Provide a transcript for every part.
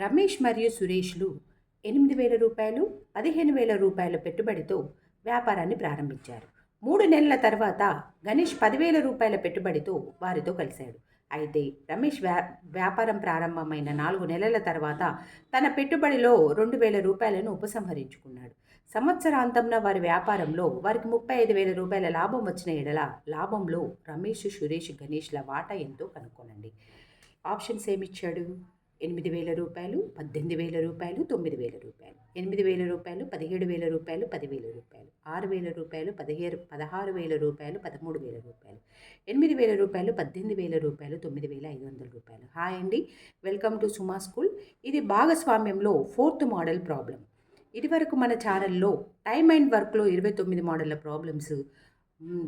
రమేష్ మరియు సురేష్లు ఎనిమిది వేల రూపాయలు పదిహేను వేల రూపాయల పెట్టుబడితో వ్యాపారాన్ని ప్రారంభించారు. మూడు నెలల తర్వాత గణేష్ పదివేల రూపాయల పెట్టుబడితో వారితో కలిశాడు. అయితే రమేష్ వ్యా వ్యాపారం ప్రారంభమైన నాలుగు నెలల తర్వాత తన పెట్టుబడిలో రెండు వేల రూపాయలను ఉపసంహరించుకున్నాడు. సంవత్సరాంతంన వారి వ్యాపారంలో వారికి ముప్పై ఐదు వేల రూపాయల లాభం వచ్చిన ఎడల లాభంలో రమేష్ సురేష్ గణేష్ల వాటా ఎంతో కనుక్కోనండి. ఆప్షన్స్ ఏమిచ్చాడు? ఎనిమిది వేల రూపాయలు పద్దెనిమిది వేల రూపాయలు తొమ్మిది వేల రూపాయలు. ఎనిమిది వేల రూపాయలు పదిహేడు వేల రూపాయలు పదివేల రూపాయలు. ఆరు వేల రూపాయలు పదిహేడు పదహారు వేల రూపాయలు పదమూడు వేల రూపాయలు. ఎనిమిది వేల రూపాయలు పద్దెనిమిది వేల రూపాయలు తొమ్మిది వేల ఐదు వందల రూపాయలు. హాయ్ అండి. Welcome to Suma school. ఇది భాగస్వామ్యంలో ఫోర్త్ మోడల్ ప్రాబ్లం ఇదివరకు మన ఛానల్లో టైమ్ అండ్ వర్క్లో ఇరవై తొమ్మిది మోడళ్ళ ప్రాబ్లమ్స్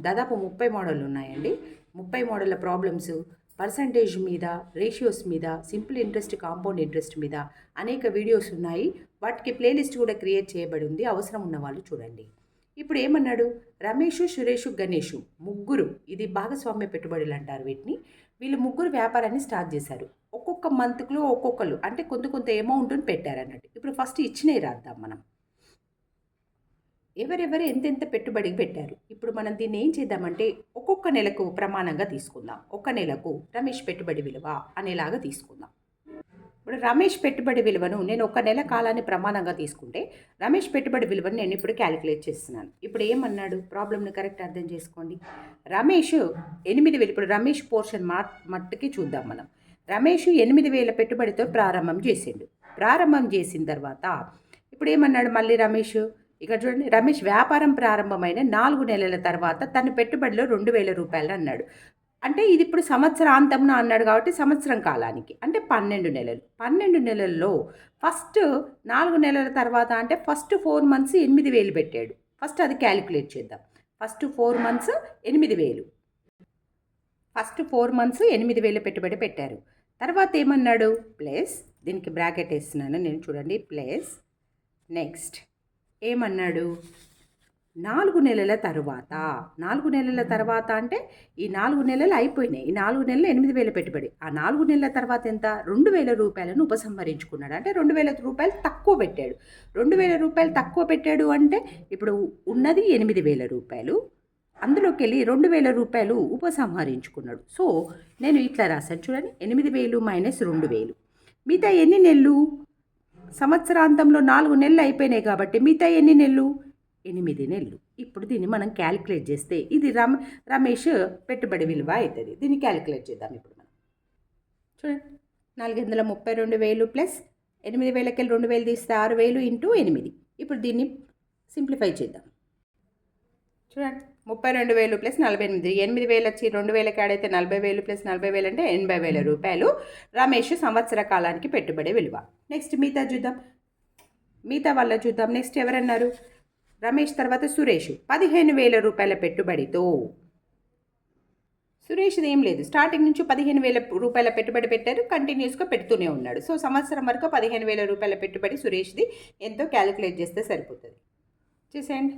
దాదాపు ముప్పై మోడళ్ళు ఉన్నాయండి. ముప్పై మోడళ్ళ ప్రాబ్లమ్స్ పర్సంటేజ్ మీద రేషియోస్ మీద సింపుల్ ఇంట్రెస్ట్ కాంపౌండ్ ఇంట్రెస్ట్ మీద అనేక వీడియోస్ ఉన్నాయి. వాటికి ప్లేలిస్ట్ కూడా క్రియేట్ చేయబడి ఉంది అవసరం ఉన్న వాళ్ళు చూడండి. ఇప్పుడు ఏమన్నాడు? రమేష్ సురేష్ గణేష్ ముగ్గురు ఇది భాగస్వామ్య పెట్టుబడులు అంటారు వీటిని. వీళ్ళు ముగ్గురు వ్యాపారాన్ని స్టార్ట్ చేశారు. ఒక్కొక్క మంత్లో ఒక్కొక్కరు అంటే కొంత కొంత అమౌంట్ని పెట్టారు అన్నట్టు. ఇప్పుడు ఫస్ట్ ఇచ్చినవి రాద్దాం మనం. ఎవరెవరు ఎంతెంత పెట్టుబడికి పెట్టారు? ఇప్పుడు మనం దీన్ని ఏం చేద్దామంటే ఒక్కొక్క నెలకు ప్రమాణంగా తీసుకుందాం. ఒక నెలకు రమేష్ పెట్టుబడి విలువ అనేలాగా తీసుకుందాం. ఇప్పుడు రమేష్ పెట్టుబడి విలువను నేను ఒక నెల కాలాన్ని ప్రమాణంగా తీసుకుంటే రమేష్ పెట్టుబడి విలువను నేను ఇప్పుడు క్యాలిక్యులేట్ చేస్తున్నాను. ఇప్పుడు ఏమన్నాడు? ప్రాబ్లమ్ని కరెక్ట్ అర్థం చేసుకోండి. రమేష్ ఎనిమిది వేలు ఇప్పుడు రమేష్ పోర్షన్ మా మట్టుకి చూద్దాం మనం. రమేష్ ఎనిమిది వేల పెట్టుబడితో ప్రారంభం చేసిండు. ప్రారంభం చేసిన తర్వాత ఇప్పుడు ఏమన్నాడు మళ్ళీ రమేష్? ఇక్కడ చూడండి రమేష్ వ్యాపారం ప్రారంభమైన నాలుగు నెలల తర్వాత తన పెట్టుబడిలో రెండు వేల రూపాయలు అన్నాడు. అంటే ఇది ఇప్పుడు సంవత్సరాంతంన అన్నాడు కాబట్టి సంవత్సరం కాలానికి. అంటే పన్నెండు నెలలు. పన్నెండు నెలల్లో ఫస్ట్ నాలుగు నెలల తర్వాత అంటే ఫస్ట్ ఫోర్ మంత్స్ ఎనిమిది వేలు పెట్టాడు. ఫస్ట్ అది క్యాలిక్యులేట్ చేద్దాం. ఫస్ట్ ఫోర్ మంత్స్ ఎనిమిది వేలు. ఫస్ట్ ఫోర్ మంత్స్ ఎనిమిది వేలు పెట్టుబడి పెట్టారు. తర్వాత ఏమన్నాడు? ప్లస్. దీనికి బ్రాకెట్ వేస్తున్నాను నేను చూడండి. ప్లస్. నెక్స్ట్. ఏమన్నాడు? నాలుగు నెలల తర్వాత. నాలుగు నెలల తర్వాత అంటే ఈ నాలుగు నెలలు అయిపోయినాయి. ఈ నాలుగు నెలలు ఎనిమిది వేల పెట్టుబడి. ఆ నాలుగు నెలల తర్వాత ఎంత? రెండు వేల రూపాయలను ఉపసంహరించుకున్నాడు. అంటే రెండు వేల రూపాయలు తక్కువ పెట్టాడు. రెండు వేల రూపాయలు తక్కువ పెట్టాడు అంటే ఇప్పుడు ఉన్నది ఎనిమిది వేల రూపాయలు. అందులోకి వెళ్ళి రెండు వేల రూపాయలు ఉపసంహరించుకున్నాడు. సో నేను ఇట్లా రాశాను. చూడండి ఎనిమిది వేలు మైనస్ రెండు వేలు. మిగతా ఎన్ని నెలలు? సంవత్సరాంతంలో నాలుగు నెలలు అయిపోయినాయి కాబట్టి మిగతా ఎన్ని నెలలు? ఎనిమిది నెలలు. ఇప్పుడు దీన్ని మనం క్యాలిక్యులేట్ చేస్తే ఇది రమ రమేష్ పెట్టుబడి విలువ అవుతుంది. దీన్ని క్యాలిక్యులేట్ చేద్దాం ఇప్పుడు మనం. చూడండి. నాలుగు వందల ముప్పై రెండు వేలు ప్లస్ ఎనిమిది వేలకెళ్ళి రెండు వేలు తీస్తే ఆరు వేలు ఇంటూ ఎనిమిది. ఇప్పుడు దీన్ని సింప్లిఫై చేద్దాం. చూడండి. ముప్పై రెండు వేలు ప్లస్ నలభై ఎనిమిది ఎనిమిది వేలు వచ్చి రెండు వేలకి ఆడైతే నలభై వేలు ప్లస్ నలభై వేలు అంటే ఎనభై వేల రూపాయలు. రమేష్ సంవత్సర కాలానికి పెట్టుబడి విలువ. నెక్స్ట్ మిగతా చూద్దాం. మిగతా వాళ్ళ చూద్దాం. నెక్స్ట్ ఎవరన్నారు? రమేష్ తర్వాత సురేష్. పదిహేను వేల రూపాయల పెట్టుబడితో. సురేష్ది ఏం లేదు. స్టార్టింగ్ నుంచి పదిహేను వేల రూపాయల పెట్టుబడి పెట్టారు. కంటిన్యూస్గా పెడుతూనే ఉన్నాడు. సో సంవత్సరం వరకు పదిహేను వేల రూపాయల పెట్టుబడి సురేష్ది ఎంతో క్యాలిక్యులేట్ చేస్తే సరిపోతుంది. చూసేయండి.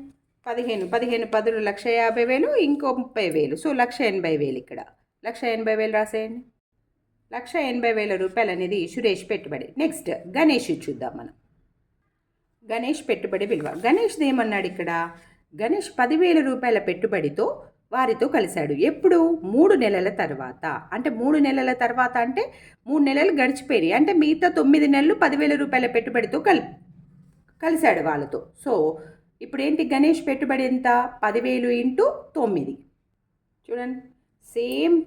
పదిహేను పదిహేను పదులు లక్ష యాభై వేలు ఇంకో ముప్పై వేలు. సో లక్ష ఎనభై వేలు ఇక్కడ. లక్ష ఎనభై వేలు రాసేయండి. లక్ష ఎనభై వేల రూపాయలు అనేది సురేష్ పెట్టుబడి. నెక్స్ట్ గణేష్ చూద్దాం మనం. గణేష్ పెట్టుబడి విలువ. గణేష్ది ఏమన్నాడు ఇక్కడ? గణేష్ పదివేల రూపాయల పెట్టుబడితో వారితో కలిశాడు. ఎప్పుడు? మూడు నెలల తర్వాత. అంటే మూడు నెలల తర్వాత అంటే మూడు నెలలు గడిచిపోయినాయి. అంటే మిగతా తొమ్మిది నెలలు పదివేల రూపాయల పెట్టుబడితో కలి కలిశాడు వాళ్ళతో. సో ఇప్పుడు ఏంటి గణేష్ పెట్టుబడి ఎంత? పదివేలు ఇంటూ తొమ్మిది. చూడండి సేమ్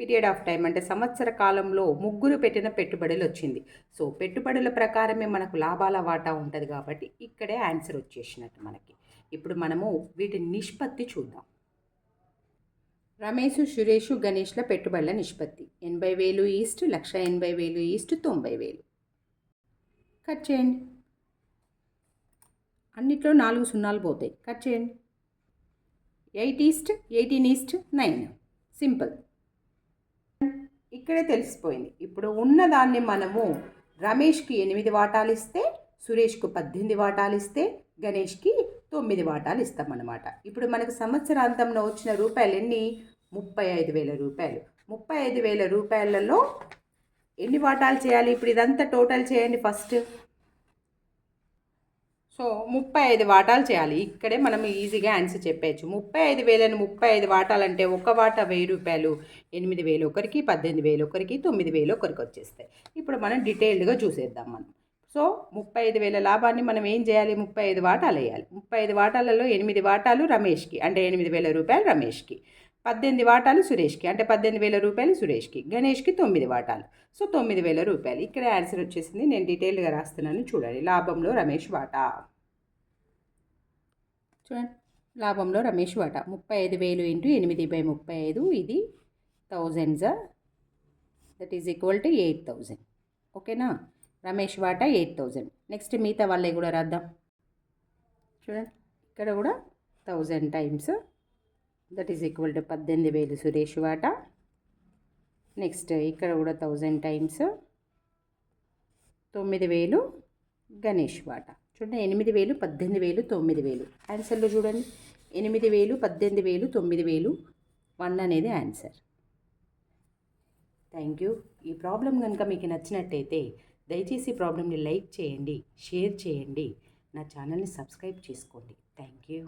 పీరియడ్ ఆఫ్ టైం అంటే సంవత్సర కాలంలో ముగ్గురు పెట్టిన పెట్టుబడులు వచ్చింది. సో పెట్టుబడుల ప్రకారమే మనకు లాభాల వాటా ఉంటుంది కాబట్టి ఇక్కడే ఆన్సర్ వచ్చేసినట్టు మనకి. ఇప్పుడు మనము వీటి నిష్పత్తి చూద్దాం. రమేష్ సురేష్ గణేష్ల పెట్టుబడుల నిష్పత్తి. ఎనభై వేలు ఈస్ట్ లక్ష ఎనభై వేలు ఈస్ట్ తొంభై వేలు. కట్ చేయండి. అన్నిట్లో నాలుగు సున్నాలు పోతాయి. కట్ చేయండి. Eight is to eighteen is to nine. Simple. ఇక్కడే తెలిసిపోయింది. ఇప్పుడు ఉన్నదాన్ని మనము రమేష్కి ఎనిమిది వాటాలు ఇస్తే సురేష్కు పద్దెనిమిది వాటాలు ఇస్తే గణేష్కి తొమ్మిది వాటాలు ఇస్తామన్నమాట. ఇప్పుడు మనకు సంవత్సరాంతంలో వచ్చిన రూపాయలు ఎన్ని? ముప్పై ఐదు వేల రూపాయలు. ముప్పై ఐదు వేల రూపాయలలో ఎన్ని వాటాలు చేయాలి? ఇప్పుడు ఇదంతా టోటల్ చేయండి ఫస్ట్. సో ముప్పై ఐదు వాటాలు చేయాలి. ఇక్కడే మనం ఈజీగా ఆన్సర్ చెప్పేయచ్చు. ముప్పై ఐదు వేలను ముప్పై ఐదు వాటాలంటే ఒక వాటా వెయ్యి రూపాయలు. ఎనిమిది వేలు ఒకరికి పద్దెనిమిది వేలు ఒకరికి తొమ్మిది వేలు ఒకరికి వచ్చేస్తాయి. ఇప్పుడు మనం డీటెయిల్డ్గా చూసేద్దాం మనం. సో ముప్పై ఐదు వేల లాభాన్ని మనం ఏం చేయాలి? ముప్పై ఐదు వాటాలు వేయాలి. ముప్పై ఐదు వాటాలలో ఎనిమిది వాటాలు రమేష్కి అంటే ఎనిమిది వేల రూపాయలు రమేష్కి. పద్దెనిమిది వాటాలు సురేష్కి అంటే పద్దెనిమిది వేల రూపాయలు సురేష్కి గణేష్కి తొమ్మిది వాటాలు. సో తొమ్మిది వేల రూపాయలు. ఇక్కడ ఆన్సర్ వచ్చేసింది. నేను డీటెయిల్గా రాస్తున్నాను. చూడండి. లాభంలో రమేష్ వాటా. చూడండి. లాభంలో రమేష్ వాటా. ముప్పై ఐదు వేలు ఇంటూ ఎనిమిది బై ముప్పై ఐదు. ఇది thousands that is equal to eight thousand ఓకేనా? రమేష్ వాటా ఎయిట్ థౌజండ్. నెక్స్ట్ మిగతా వాళ్ళే కూడా రాద్దాం. చూడండి. ఇక్కడ కూడా thousand times that is equal to పద్దెనిమిది వేలు సురేష్ వాటా. నెక్స్ట్ ఇక్కడ కూడా థౌజండ్ టైమ్స్ తొమ్మిది వేలు గణేష్ వాటా. చూడండి ఎనిమిది వేలు పద్దెనిమిది వేలు తొమ్మిది వేలు. ఆన్సర్లో చూడండి. ఎనిమిది వేలు పద్దెనిమిది వేలు తొమ్మిది వేలు వన్ అనేది ఆన్సర్ థ్యాంక్ యూ ఈ ప్రాబ్లం కనుక మీకు నచ్చినట్టయితే దయచేసి ప్రాబ్లమ్ని లైక్ చేయండి షేర్ చేయండి. నా ఛానల్ని సబ్స్క్రైబ్ చేసుకోండి. Thank you